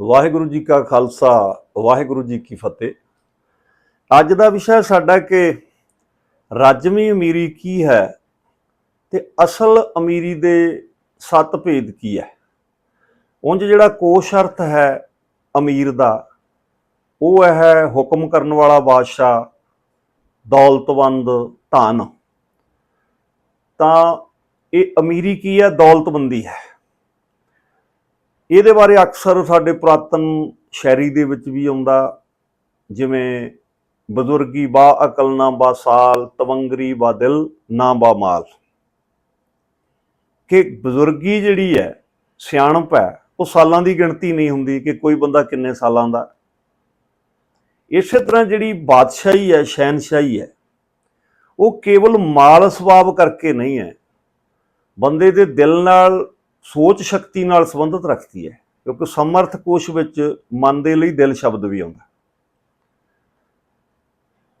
ਵਾਹਿਗੁਰੂ ਜੀ ਕਾ ਖਾਲਸਾ, ਵਾਹਿਗੁਰੂ ਜੀ ਕੀ ਫਤਿਹ। ਅੱਜ ਦਾ ਵਿਸ਼ਾ ਸਾਡਾ ਕਿ ਰਾਜਮੀ ਅਮੀਰੀ ਕੀ ਹੈ ਤੇ ਅਸਲ ਅਮੀਰੀ ਦੇ ਸੱਤ ਭੇਦ ਕੀ ਹੈ? ਉਂਝ ਜਿਹੜਾ ਕੋਸ਼ ਅਰਥ ਹੈ ਅਮੀਰ ਦਾ, ਉਹ ਹੈ ਹੁਕਮ ਕਰਨ ਵਾਲਾ ਬਾਦਸ਼ਾਹ ਦੌਲਤਵੰਦ ਧਨ। ਤਾਂ ਇਹ ਅਮੀਰੀ ਕੀ ਹੈ? ਦੌਲਤਮੰਦੀ ਹੈ। ਇਹਦੇ ਬਾਰੇ ਅਕਸਰ ਸਾਡੇ ਪੁਰਾਤਨ ਸ਼ਾਇਰੀ ਦੇ ਵਿੱਚ ਵੀ ਆਉਂਦਾ, ਜਿਵੇਂ ਬਜ਼ੁਰਗੀ ਬਾ ਅਕਲ ਨਾ ਬਾ ਸਾਲ, ਤਵੰਗਰੀ ਬਾ ਦਿਲ ਨਾ ਬਾ ਮਾਲ। ਕਿ ਬਜ਼ੁਰਗੀ ਜਿਹੜੀ ਹੈ, ਸਿਆਣਪ ਹੈ, ਉਹ ਸਾਲਾਂ ਦੀ ਗਿਣਤੀ ਨਹੀਂ ਹੁੰਦੀ ਕਿ ਕੋਈ ਬੰਦਾ ਕਿੰਨੇ ਸਾਲਾਂ ਦਾ। ਇਸੇ ਤਰ੍ਹਾਂ ਜਿਹੜੀ ਬਾਦਸ਼ਾਹੀ ਹੈ, ਸ਼ਹਿਨਸ਼ਾਹੀ ਹੈ, ਉਹ ਕੇਵਲ ਮਾਲ ਸਵਾਬ ਕਰਕੇ ਨਹੀਂ ਹੈ। ਬੰਦੇ ਦੇ ਦਿਲ ਨਾਲ ਸੋਚ ਸ਼ਕਤੀ ਨਾਲ ਸੰਬੰਧਿਤ ਰੱਖਦੀ ਹੈ, ਕਿਉਂਕਿ ਸਮਰਥ ਕੋਸ਼ ਵਿੱਚ ਮਨ ਦੇ ਲਈ ਦਿਲ ਸ਼ਬਦ ਵੀ ਆਉਂਦਾ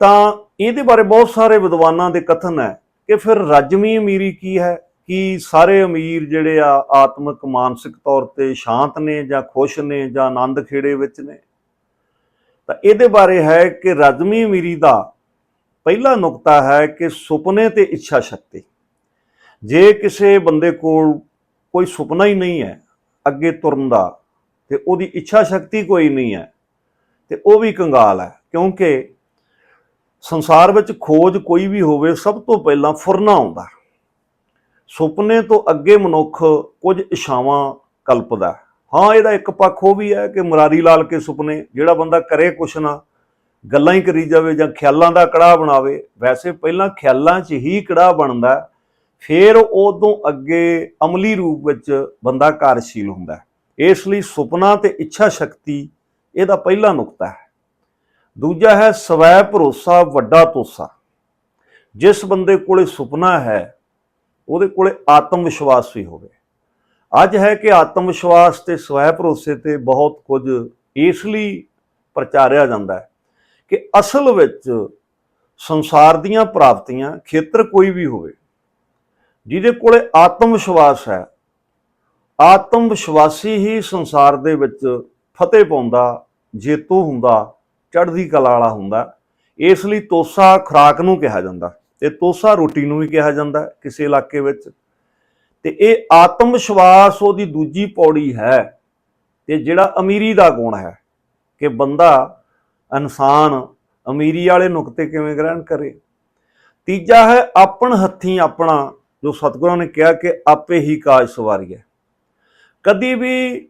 ਤਾਂ ਇਹਦੇ ਬਾਰੇ ਬਹੁਤ ਸਾਰੇ ਵਿਦਵਾਨਾਂ ਦੇ ਕਥਨ ਹੈ ਕਿ ਫਿਰ ਰਜਮੀ ਅਮੀਰੀ ਕੀ ਹੈ, ਕਿ ਸਾਰੇ ਅਮੀਰ ਜਿਹੜੇ ਆ ਆਤਮਿਕ, ਮਾਨਸਿਕ ਤੌਰ ਤੇ ਸ਼ਾਂਤ ਨੇ ਜਾਂ ਖੁਸ਼ ਨੇ ਜਾਂ ਆਨੰਦ ਖੇੜੇ ਵਿੱਚ ਨੇ? ਤਾਂ ਇਹਦੇ ਬਾਰੇ ਹੈ ਕਿ ਰਜਮੀ ਅਮੀਰੀ ਦਾ ਪਹਿਲਾ ਨੁਕਤਾ ਹੈ ਕਿ ਸੁਪਨੇ ਤੇ ਇੱਛਾ ਸ਼ਕਤੀ। ਜੇ ਕਿਸੇ ਬੰਦੇ ਕੋਲ ਕੋਈ ਸੁਪਨਾ ਹੀ ਨਹੀਂ ਹੈ ਅੱਗੇ ਤੁਰਨ ਦਾ ਤੇ ਉਹਦੀ ਇੱਛਾ ਸ਼ਕਤੀ ਕੋਈ ਨਹੀਂ ਹੈ ਤੇ ਉਹ ਵੀ ਕੰਗਾਲ ਹੈ ਕਿਉਂਕਿ ਸੰਸਾਰ ਵਿੱਚ ਖੋਜ ਕੋਈ ਵੀ ਹੋਵੇ ਸਭ ਤੋਂ ਪਹਿਲਾਂ ਫੁਰਨਾ ਆਉਂਦਾ ਸੁਪਨੇ ਤੋਂ ਅੱਗੇ ਮਨੁੱਖ ਕੁਝ ਇਸ਼ਾਵਾਂ ਕਲਪਦਾ ਹਾਂ। ਇਹਦਾ ਇੱਕ ਪੱਖ ਉਹ ਵੀ ਹੈ ਕਿ ਮੁਰਾਰੀ ਲਾਲ ਕੇ ਸੁਪਨੇ, ਜਿਹੜਾ ਬੰਦਾ ਕਰੇ ਕੁਛ ਨਾ, ਗੱਲਾਂ ਹੀ ਕਰੀ ਜਾਵੇ ਜਾਂ ਖਿਆਲਾਂ ਦਾ ਕੜਾਹ ਬਣਾਵੇ, ਵੈਸੇ ਪਹਿਲਾਂ ਖਿਆਲਾਂ 'ਚ ਹੀ ਕੜਾਹ ਬਣਦਾ ਫਿਰ ਉਦੋਂ ਅੱਗੇ ਅਮਲੀ ਰੂਪ ਵਿੱਚ ਬੰਦਾ ਕਾਰਜਸ਼ੀਲ ਹੁੰਦਾ ਹੈ। ਇਸ ਲਈ ਸੁਪਨਾ ਤੇ ਇੱਛਾ ਸ਼ਕਤੀ ਇਹਦਾ ਪਹਿਲਾ ਨੁਕਤਾ ਹੈ। ਦੂਜਾ ਹੈ ਸਵੈ ਭਰੋਸਾ, ਵੱਡਾ ਤੋਸਾ। ਜਿਸ ਬੰਦੇ ਕੋਲੇ ਸੁਪਨਾ ਹੈ, ਉਹਦੇ ਕੋਲੇ ਆਤਮ ਵਿਸ਼ਵਾਸ ਵੀ ਹੋਵੇ। ਅੱਜ ਹੈ ਕਿ ਆਤਮ ਵਿਸ਼ਵਾਸ ਤੇ ਸਵੈ ਭਰੋਸੇ ਤੇ ਬਹੁਤ ਕੁਝ ਇਸ ਲਈ ਪ੍ਰਚਾਰਿਆ ਜਾਂਦਾ ਹੈ ਕਿ ਅਸਲ ਵਿੱਚ ਸੰਸਾਰ ਦੀਆਂ ਪ੍ਰਾਪਤੀਆਂ ਖੇਤਰ ਕੋਈ ਵੀ ਹੋਵੇ ਜਿਹਦੇ ਕੋਲੇ ਆਤਮ ਵਿਸ਼ਵਾਸ ਹੈ। ਆਤਮ ਵਿਸ਼ਵਾਸੀ ਹੀ ਸੰਸਾਰ ਦੇ ਵਿੱਚ ਫਤਿਹ ਪਾਉਂਦਾ, ਜੇਤੂ ਹੁੰਦਾ, ਚੜ੍ਹਦੀ ਕਲਾ ਵਾਲਾ ਹੁੰਦਾ। ਇਸ ਲਈ ਤੋਸਾ ਖੁਰਾਕ ਨੂੰ ਕਿਹਾ ਜਾਂਦਾ। ਤੇ ਤੋਸਾ ਰੋਟੀ ਨੂੰ ਵੀ ਕਿਹਾ ਜਾਂਦਾ ਕਿਸੇ ਇਲਾਕੇ ਵਿੱਚ। ਤੇ ਇਹ ਆਤਮ ਵਿਸ਼ਵਾਸ ਉਹਦੀ ਦੂਜੀ ਪੌੜੀ ਹੈ। ਤੇ ਜਿਹੜਾ ਅਮੀਰੀ ਦਾ ਗੁਣ ਹੈ ਕਿ ਬੰਦਾ ਇਨਸਾਨ ਅਮੀਰੀ ਵਾਲੇ ਨੁਕਤੇ ਕਿਵੇਂ ਗ੍ਰਹਿਣ ਕਰੇ। ਤੀਜਾ ਹੈ ਆਪਣ ਹੱਥੀਂ ਆਪਣਾ ਜੋ ਸਤਿਗੁਰਾਂ ਨੇ ਕਿਹਾ ਕਿ ਆਪੇ ਹੀ ਕਾਜ ਸਵਾਰੀਏ ਕਦੀ ਵੀ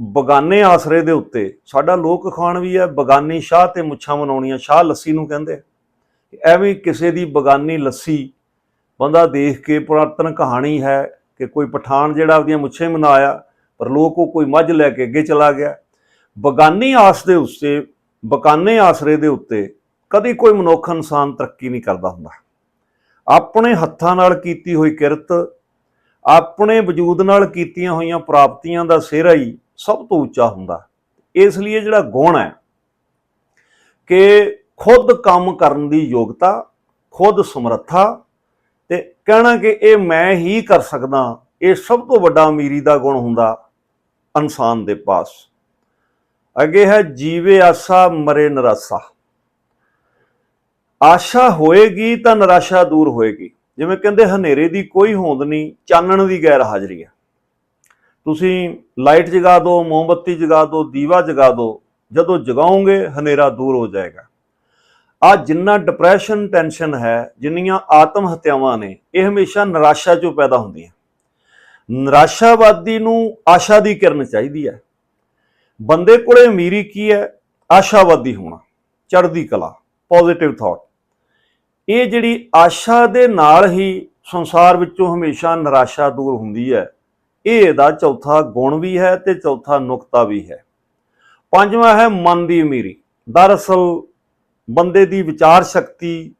ਬਗਾਨੇ ਆਸਰੇ ਦੇ ਉੱਤੇ, ਸਾਡਾ ਲੋਕ ਖਾਣ ਵੀ ਹੈ, ਬਗਾਨੀ ਸ਼ਾਹ ਤੇ ਮੁੱਛਾਂ ਮਨਾਉਣੀਆਂ, ਸ਼ਾਹ ਲੱਸੀ ਨੂੰ ਕਹਿੰਦੇ ਐਵੇਂ ਕਿਸੇ ਦੀ ਬਗਾਨੀ ਲੱਸੀ, ਬੰਦਾ ਦੇਖ ਕੇ ਪੁਰਾਤਨ ਕਹਾਣੀ ਹੈ ਕਿ ਕੋਈ ਪਠਾਨ ਜਿਹੜਾ ਆਪਦੀਆਂ ਮੁੱਛਾਂ ਹੀ ਮਨਾਇਆ, ਪਰ ਲੋਕ ਉਹ ਕੋਈ ਮੱਝ ਲੈ ਕੇ ਅੱਗੇ ਚਲਾ ਗਿਆ। ਬਗਾਨੀ ਆਸ ਦੇ ਉੱਤੇ, ਬਗਾਨੇ ਆਸਰੇ ਦੇ ਉੱਤੇ ਕਦੀ ਕੋਈ ਮਨੁੱਖ ਇਨਸਾਨ ਤਰੱਕੀ ਨਹੀਂ ਕਰਦਾ ਹੁੰਦਾ। ਆਪਣੇ ਹੱਥਾਂ ਨਾਲ ਕੀਤੀ ਹੋਈ ਕਿਰਤ, ਆਪਣੇ ਵਜੂਦ ਨਾਲ ਕੀਤੀਆਂ ਹੋਈਆਂ ਪ੍ਰਾਪਤੀਆਂ ਦਾ ਸਿਹਰਾ ਹੀ ਸਭ ਤੋਂ ਉੱਚਾ ਹੁੰਦਾ। ਇਸ ਲਈ ਜਿਹੜਾ ਗੁਣ ਹੈ ਕਿ ਖੁਦ ਕੰਮ ਕਰਨ ਦੀ ਯੋਗਤਾ, ਖੁਦ ਸਮਰੱਥਾ ਤੇ ਕਹਿਣਾ ਕਿ ਇਹ ਮੈਂ ਹੀ ਕਰ ਸਕਦਾ, ਇਹ ਸਭ ਤੋਂ ਵੱਡਾ ਅਮੀਰੀ ਦਾ ਗੁਣ ਹੁੰਦਾ ਇਨਸਾਨ ਦੇ ਪਾਸ। ਅੱਗੇ ਹੈ ਜੀਵੇ ਆਸਾ ਮਰੇ ਨਿਰਾਸਾ। ਆਸ਼ਾ ਹੋਏਗੀ ਤਾਂ ਨਿਰਾਸ਼ਾ ਦੂਰ ਹੋਏਗੀ। ਜਿਵੇਂ ਕਹਿੰਦੇ, ਹਨੇਰੇ ਦੀ ਕੋਈ ਹੋਂਦ ਨਹੀਂ, ਚਾਨਣ ਦੀ ਗੈਰ ਹਾਜ਼ਰੀ ਹੈ। ਤੁਸੀਂ ਲਾਈਟ ਜਗਾ ਦਿਓ ਮੋਮਬੱਤੀ ਜਗਾ ਦਿਓ ਦੀਵਾ ਜਗਾ ਦਿਓ ਜਦੋਂ ਜਗਾਓਗੇ, ਹਨੇਰਾ ਦੂਰ ਹੋ ਜਾਏਗਾ। ਆ ਜਿੰਨਾ ਡਿਪਰੈਸ਼ਨ ਟੈਨਸ਼ਨ ਹੈ, ਜਿੰਨੀਆਂ ਆਤਮ ਹੱਤਿਆਵਾਂ ਨੇ, ਇਹ ਹਮੇਸ਼ਾ ਨਿਰਾਸ਼ਾ ਚੋਂ ਪੈਦਾ ਹੁੰਦੀਆਂ। ਨਿਰਾਸ਼ਾਵਾਦੀ ਨੂੰ ਆਸ਼ਾ ਦੀ ਕਿਰਨ ਚਾਹੀਦੀ ਹੈ। ਬੰਦੇ ਕੋਲੇ ਅਮੀਰੀ ਕੀ ਹੈ? ਆਸ਼ਾਵਾਦੀ ਹੋਣਾ, ਚੜ੍ਹਦੀ ਕਲਾ ਪੋਜ਼ਿਟਿਵ ਥਾਟ ਇਹ ਜਿਹੜੀ ਆਸ਼ਾ ਦੇ ਨਾਲ ਹੀ ਸੰਸਾਰ ਵਿੱਚੋਂ ਹਮੇਸ਼ਾ ਨਿਰਾਸ਼ਾ ਦੂਰ ਹੁੰਦੀ ਹੈ। ਇਹ ਇਹਦਾ ਚੌਥਾ ਗੁਣ ਵੀ ਹੈ ਤੇ ਚੌਥਾ ਨੁਕਤਾ ਵੀ ਹੈ। ਪੰਜਵਾਂ ਹੈ ਮਨ ਦੀ ਅਮੀਰੀ। ਦਰਅਸਲ ਬੰਦੇ ਦੀ ਵਿਚਾਰ ਸ਼ਕਤੀ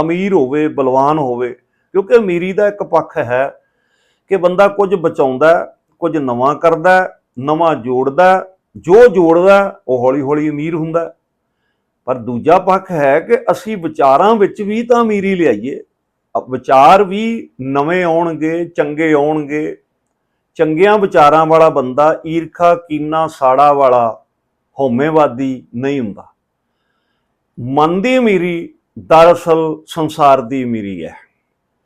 ਅਮੀਰ ਹੋਵੇ, ਬਲਵਾਨ ਹੋਵੇ, ਕਿਉਂਕਿ ਅਮੀਰੀ ਦਾ ਇੱਕ ਪੱਖ ਹੈ ਕਿ ਬੰਦਾ ਕੁਝ ਬਚਾਉਂਦਾ, ਕੁਝ ਨਵਾਂ ਕਰਦਾ, ਨਵਾਂ ਜੋੜਦਾ, ਜੋ ਜੋੜਦਾ ਉਹ ਹੌਲੀ ਹੌਲੀ ਅਮੀਰ ਹੁੰਦਾ। ਪਰ ਦੂਜਾ ਪੱਖ ਹੈ ਕਿ ਅਸੀਂ ਵਿਚਾਰਾਂ ਵਿੱਚ ਵੀ ਤਾਂ ਅਮੀਰੀ ਲਿਆਈਏ। ਵਿਚਾਰ ਵੀ ਨਵੇਂ ਆਉਣਗੇ, ਚੰਗੇ ਆਉਣਗੇ। ਚੰਗਿਆਂ ਵਿਚਾਰਾਂ ਵਾਲਾ ਬੰਦਾ ਈਰਖਾ, ਕੀਨਾ, ਸਾੜਾ ਵਾਲਾ ਹਉਮੈਵਾਦੀ ਨਹੀਂ ਹੁੰਦਾ। ਮਨ ਦੀ ਅਮੀਰੀ ਦਰਅਸਲ ਸੰਸਾਰ ਦੀ ਅਮੀਰੀ ਹੈ।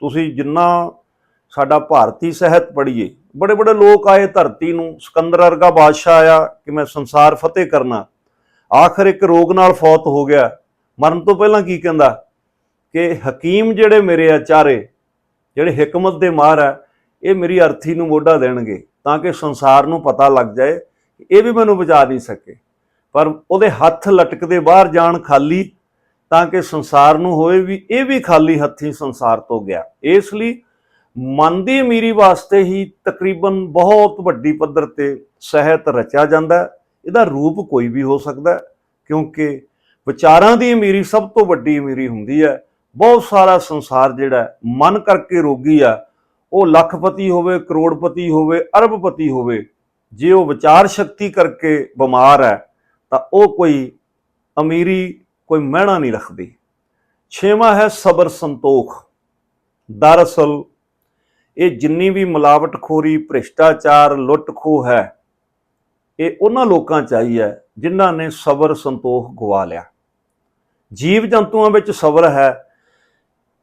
ਤੁਸੀਂ ਜਿੰਨਾ ਸਾਡਾ ਭਾਰਤੀ ਸਾਹਿਤ ਪੜ੍ਹੀਏ ਬੜੇ ਬੜੇ ਲੋਕ ਆਏ ਧਰਤੀ ਨੂੰ, ਸਿਕੰਦਰ ਵਰਗਾ ਬਾਦਸ਼ਾਹ ਆਇਆ ਕਿ ਮੈਂ ਸੰਸਾਰ ਫਤਿਹ ਕਰਨਾ। ਆਖਰ ਇੱਕ ਰੋਗ ਨਾਲ ਫੌਤ ਹੋ ਗਿਆ। ਮਰਨ ਤੋਂ ਪਹਿਲਾਂ ਕੀ ਕਹਿੰਦਾ? ਕਿ ਹਕੀਮ ਜਿਹੜੇ ਮੇਰੇ ਆ ਚਾਰੇ, ਜਿਹੜੇ ਹਕਮਤ ਦੇ ਮਾਹਰ ਆ, ਇਹ ਮੇਰੀ ਅਰਥੀ ਨੂੰ ਮੋਢਾ ਦੇਣਗੇ ਤਾਂ ਕਿ ਸੰਸਾਰ ਨੂੰ ਪਤਾ ਲੱਗ ਜਾਏ ਇਹ ਵੀ ਮੈਨੂੰ ਬਚਾ ਨਹੀਂ ਸਕੇ। ਪਰ ਉਹਦੇ ਹੱਥ ਲਟਕਦੇ ਬਾਹਰ ਜਾਣ ਖਾਲੀ ਤਾਂ ਕਿ ਸੰਸਾਰ ਨੂੰ ਹੋਏ ਵੀ ਇਹ ਵੀ ਖਾਲੀ ਹੱਥੀ ਸੰਸਾਰ ਤੋਂ ਗਿਆ। ਇਸ ਲਈ ਮਨ ਦੀ ਅਮੀਰੀ ਵਾਸਤੇ ਹੀ ਤਕਰੀਬਨ ਬਹੁਤ ਵੱਡੀ ਪੱਧਰ ਤੇ ਸਹਿਤ ਰਚਿਆ ਜਾਂਦਾ ਇਹਦਾ ਰੂਪ ਕੋਈ ਵੀ ਹੋ ਸਕਦਾ ਕਿਉਂਕਿ ਵਿਚਾਰਾਂ ਦੀ ਅਮੀਰੀ ਸਭ ਤੋਂ ਵੱਡੀ ਅਮੀਰੀ ਹੁੰਦੀ ਹੈ। ਬਹੁਤ ਸਾਰਾ ਸੰਸਾਰ ਜਿਹੜਾ ਮਨ ਕਰਕੇ ਰੋਗੀ ਆ। ਉਹ ਲੱਖਪਤੀ ਹੋਵੇ, ਕਰੋੜਪਤੀ ਹੋਵੇ, ਅਰਬਪਤੀ ਹੋਵੇ, ਜੇ ਉਹ ਵਿਚਾਰ ਸ਼ਕਤੀ ਕਰਕੇ ਬਿਮਾਰ ਹੈ, ਤਾਂ ਉਹ ਕੋਈ ਅਮੀਰੀ, ਕੋਈ ਮਹਿਣਾ ਨਹੀਂ ਰੱਖਦੀ। ਛੇਵਾਂ ਹੈ ਸਬਰ ਸੰਤੋਖ। ਦਰਅਸਲ ਇਹ ਜਿੰਨੀ ਵੀ ਮਿਲਾਵਟਖੋਰੀ, ਭ੍ਰਿਸ਼ਟਾਚਾਰ, ਲੁੱਟ ਖੋਹ ਹੈ ਇਹ ਉਹਨਾਂ ਲੋਕਾਂ ਚ ਆਈ ਹੈ ਜਿਨ੍ਹਾਂ ਨੇ ਸਬਰ ਸੰਤੋਖ ਗਵਾ ਲਿਆ। ਜੀਵ ਜੰਤੂਆਂ ਵਿੱਚ ਸਬਰ ਹੈ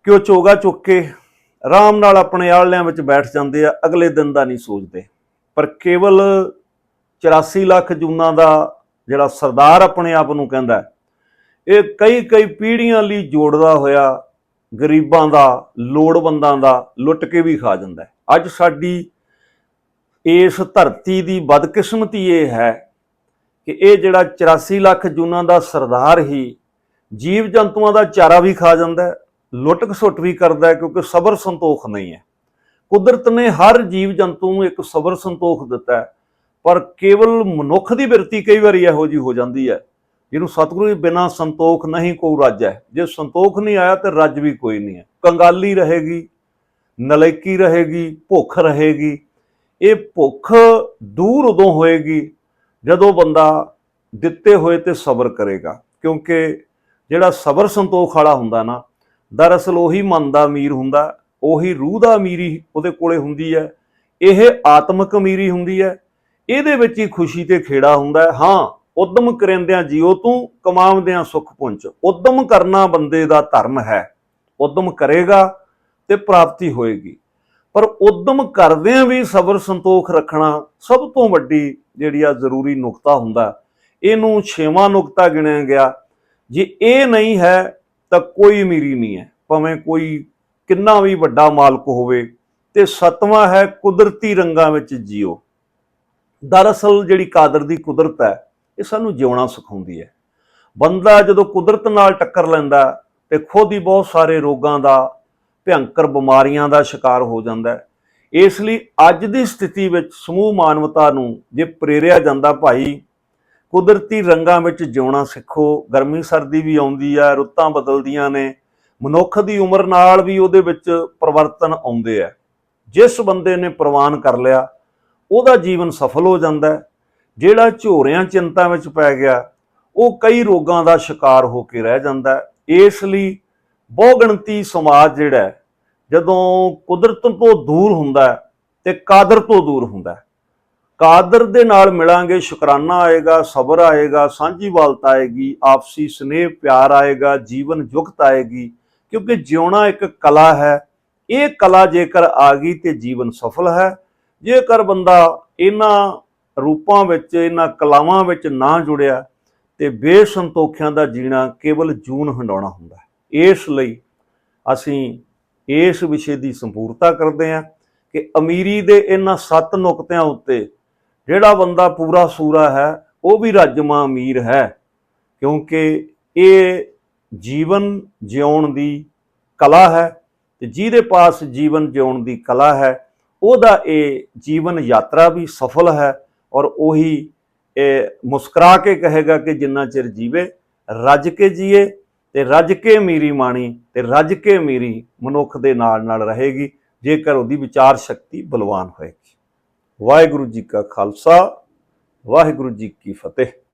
ਕਿ ਉਹ ਚੋਗਾ ਚੁੱਕ ਕੇ ਆਰਾਮ ਨਾਲ ਆਪਣੇ ਆਲਿਆਂ ਵਿੱਚ ਬੈਠ ਜਾਂਦੇ ਆ, ਅਗਲੇ ਦਿਨ ਦਾ ਨਹੀਂ ਸੋਚਦੇ। ਪਰ ਕੇਵਲ 84 ਲੱਖ ਜੂਨਾਂ ਦਾ ਜਿਹੜਾ ਸਰਦਾਰ ਆਪਣੇ ਆਪ ਨੂੰ ਕਹਿੰਦਾ ਇਹ ਕਈ ਕਈ ਪੀੜ੍ਹੀਆਂ ਲਈ ਜੋੜਦਾ ਹੋਇਆ ਗਰੀਬਾਂ ਦਾ, ਲੋੜਵੰਦਾਂ ਦਾ ਲੁੱਟ ਕੇ ਵੀ ਖਾ ਜਾਂਦਾ ਅੱਜ ਸਾਡੀ ਇਸ ਧਰਤੀ ਦੀ ਬਦਕਿਸਮਤੀ ਇਹ ਹੈ ਕਿ ਇਹ ਜਿਹੜਾ 84 ਲੱਖ ਜੂਨਾਂ ਦਾ ਸਰਦਾਰ ਹੀ ਜੀਵ ਜੰਤੂਆਂ ਦਾ ਚਾਰਾ ਵੀ ਖਾ ਜਾਂਦਾ ਹੈ, ਲੁੱਟ ਖਸੁੱਟ ਵੀ ਕਰਦਾ ਹੈ, ਕਿਉਂਕਿ ਸਬਰ ਸੰਤੋਖ ਨਹੀਂ ਹੈ। ਕੁਦਰਤ ਨੇ ਹਰ ਜੀਵ ਜੰਤੂ ਨੂੰ ਇੱਕ ਸਬਰ ਸੰਤੋਖ ਦਿੱਤਾ ਪਰ ਕੇਵਲ ਮਨੁੱਖ ਦੀ ਬਿਰਤੀ ਕਈ ਵਾਰੀ ਇਹੋ ਜੀ ਹੋ ਜਾਂਦੀ ਹੈ, ਜਿਹਨੂੰ ਸਤਿਗੁਰੂ ਜੀ ਬਿਨਾ ਸੰਤੋਖ ਨਹੀਂ ਕੋਈ ਰੱਜ ਹੈ। ਜੇ ਸੰਤੋਖ ਨਹੀਂ ਆਇਆ ਤੇ ਰੱਜ ਵੀ ਕੋਈ ਨਹੀਂ ਹੈ। ਕੰਗਾਲੀ ਰਹੇਗੀ ਨਲੇਕੀ ਰਹੇਗੀ, ਭੁੱਖ ਰਹੇਗੀ ਇਹ ਭੁੱਖ ਦੂਰ ਉਦੋਂ ਹੋਏਗੀ ਜਦੋਂ ਬੰਦਾ ਦਿੱਤੇ ਹੋਏ ਤੇ ਸਬਰ ਕਰੇਗਾ। ਕਿਉਂਕਿ ਜਿਹੜਾ ਸਬਰ ਸੰਤੋਖ ਵਾਲਾ ਹੁੰਦਾ ਨਾ, ਦਰਅਸਲ ਉਹੀ ਮਨ ਦਾ ਅਮੀਰ ਹੁੰਦਾ, ਉਹੀ ਰੂਹ ਦਾ ਅਮੀਰੀ ਉਹਦੇ ਕੋਲੇ ਹੁੰਦੀ ਹੈ, ਇਹ ਆਤਮਿਕ ਅਮੀਰੀ ਹੁੰਦੀ ਹੈ, ਇਹਦੇ ਵਿੱਚ ਹੀ ਖੁਸ਼ੀ ਤੇ ਖੇੜਾ ਹੁੰਦਾ ਹੈ। ਹਾਂ, ਉਦਮ ਕਰਿੰਦਿਆਂ ਜੀਓ ਤੂੰ, ਕਮਾਉਂਦਿਆਂ ਸੁਖ ਪੁੰਚ ਉਦਮ ਕਰਨਾ ਬੰਦੇ ਦਾ ਧਰਮ ਹੈ। ਉਦਮ ਕਰੇਗਾ ਤੇ ਪ੍ਰਾਪਤੀ ਹੋਏਗੀ। ਪਰ ਉਦਮ ਕਰਦਿਆਂ ਵੀ ਸਬਰ ਸੰਤੋਖ ਰੱਖਣਾ ਸਭ ਤੋਂ ਵੱਡੀ ਜਿਹੜੀ ਆ ਜ਼ਰੂਰੀ ਨੁਕਤਾ ਹੁੰਦਾ। ਇਹਨੂੰ ਛੇਵਾਂ ਨੁਕਤਾ ਗਿਣਿਆ ਗਿਆ। ਜੇ ਇਹ ਨਹੀਂ ਹੈ, ਤਾਂ ਕੋਈ ਅਮੀਰੀ ਨਹੀਂ ਹੈ। ਭਾਵੇਂ ਕੋਈ ਕਿੰਨਾ ਵੀ ਵੱਡਾ ਮਾਲਕ ਹੋਵੇ, ਤੇ ਸਤਵਾਂ ਹੈ ਕੁਦਰਤੀ ਰੰਗਾਂ ਵਿੱਚ ਜੀਓ। ਦਰਅਸਲ ਜਿਹੜੀ ਕਾਦਰ ਦੀ ਕੁਦਰਤ ਹੈ, ਇਹ ਸਾਨੂੰ ਜਿਉਣਾ ਸਿਖਾਉਂਦੀ ਹੈ। ਬੰਦਾ ਜਦੋਂ ਕੁਦਰਤ ਨਾਲ ਟੱਕਰ ਲੈਂਦਾ, ਤੇ ਖੁਦ ਹੀ ਬਹੁਤ ਸਾਰੇ ਰੋਗਾਂ ਦਾ ਭਿਅੰਕਰ ਬਿਮਾਰੀਆਂ ਦਾ ਸ਼ਿਕਾਰ ਹੋ ਜਾਂਦਾ ਹੈ। ਇਸ ਲਈ ਅੱਜ ਦੀ ਸਥਿਤੀ ਵਿੱਚ ਸਮੂਹ ਮਾਨਵਤਾ ਨੂੰ ਜੇ ਪ੍ਰੇਰਿਆ ਜਾਂਦਾ ਭਾਈ, ਕੁਦਰਤੀ ਰੰਗਾਂ ਵਿੱਚ ਜਿਉਣਾ ਸਿੱਖੋ। ਗਰਮੀ ਸਰਦੀ ਵੀ ਆਉਂਦੀ ਆ, ਰੁੱਤਾਂ ਬਦਲਦੀਆਂ ਨੇ। ਮਨੁੱਖ ਦੀ ਉਮਰ ਨਾਲ ਵੀ ਉਹਦੇ ਵਿੱਚ ਪਰਿਵਰਤਨ ਆਉਂਦੇ ਆ। ਜਿਸ ਬੰਦੇ ਨੇ ਪ੍ਰਵਾਨ ਕਰ ਲਿਆ, ਉਹਦਾ ਜੀਵਨ ਸਫਲ ਹੋ ਜਾਂਦਾ ਜਿਹੜਾ ਝੋਰਿਆਂ ਚਿੰਤਾ ਵਿੱਚ ਪੈ ਗਿਆ, ਉਹ ਕਈ ਰੋਗਾਂ ਦਾ ਸ਼ਿਕਾਰ ਹੋ ਕੇ ਰਹਿ ਜਾਂਦਾ ਇਸ ਲਈ ਬਹੁਗਿਣਤੀ ਸਮਾਜ ਜਿਹੜਾ ਜਦੋਂ ਕੁਦਰਤ ਤੋਂ ਦੂਰ ਹੁੰਦਾ ਹੈ ਤੇ ਕਾਦਰ ਤੋਂ ਦੂਰ ਹੁੰਦਾ ਕਾਦਰ ਦੇ ਨਾਲ ਮਿਲਾਂਗੇ, ਸ਼ੁਕਰਾਨਾ ਆਏਗਾ, ਸਬਰ ਆਏਗਾ, ਸਾਂਝੀਵਾਲਤਾ ਆਏਗੀ, ਆਪਸੀ ਸਨੇਹ, ਪਿਆਰ ਆਏਗਾ, ਜੀਵਨ ਜੁਗਤ ਆਏਗੀ, ਕਿਉਂਕਿ ਜਿਉਣਾ ਇੱਕ ਕਲਾ ਹੈ। ਇਹ ਕਲਾ ਜੇਕਰ ਆ ਗਈ ਤੇ ਜੀਵਨ ਸਫਲ ਹੈ। ਜੇਕਰ ਬੰਦਾ ਇਹਨਾਂ ਰੂਪਾਂ ਵਿੱਚ, ਇਹਨਾਂ ਕਲਾਵਾਂ ਵਿੱਚ ਨਾ ਜੁੜਿਆ, ਤੇ ਬੇਸੰਤੋਖਿਆਂ ਦਾ ਜੀਣਾ ਕੇਵਲ ਜੂਨ ਹੰਡਾਉਣਾ ਹੁੰਦਾ ਇਸ ਲਈ ਅਸੀਂ ਇਸ ਵਿਸ਼ੇ ਦੀ ਸੰਪੂਰਤਾ ਕਰਦੇ ਹਾਂ ਕਿ ਅਮੀਰੀ ਦੇ ਇਹਨਾਂ ਸੱਤ ਨੁਕਤਿਆਂ ਉੱਤੇ ਜਿਹੜਾ ਬੰਦਾ ਪੂਰਾ ਸੂਰਾ ਹੈ, ਉਹ ਵੀ ਰੱਜਮਾ ਅਮੀਰ ਹੈ। ਕਿਉਂਕਿ ਇਹ ਜੀਵਨ ਜਿਉਣ ਦੀ ਕਲਾ ਹੈ ਤੇ ਜਿਹਦੇ ਪਾਸ ਜੀਵਨ ਜਿਉਣ ਦੀ ਕਲਾ ਹੈ, ਉਹਦਾ ਇਹ ਜੀਵਨ ਯਾਤਰਾ ਵੀ ਸਫਲ ਹੈ ਔਰ ਉਹੀ ਇਹ ਮੁਸਕਰਾ ਕੇ ਕਹੇਗਾ ਕਿ ਜਿੰਨਾ ਚਿਰ ਜੀਵੇ, ਰੱਜ ਕੇ ਜੀਏ ਤੇ ਰੱਜ ਕੇ ਮੀਰੀ ਮਾਣੀ ਤੇ ਰੱਜ ਕੇ ਮੀਰੀ ਮਨੁੱਖ ਦੇ ਨਾਲ ਨਾਲ ਰਹੇਗੀ, ਜੇਕਰ ਉਹਦੀ ਵਿਚਾਰ ਸ਼ਕਤੀ ਬਲਵਾਨ ਹੋਏਗੀ। ਵਾਹਿਗੁਰੂ ਜੀ ਕਾ ਖਾਲਸਾ, ਵਾਹਿਗੁਰੂ ਜੀ ਕੀ ਫਤਿਹ।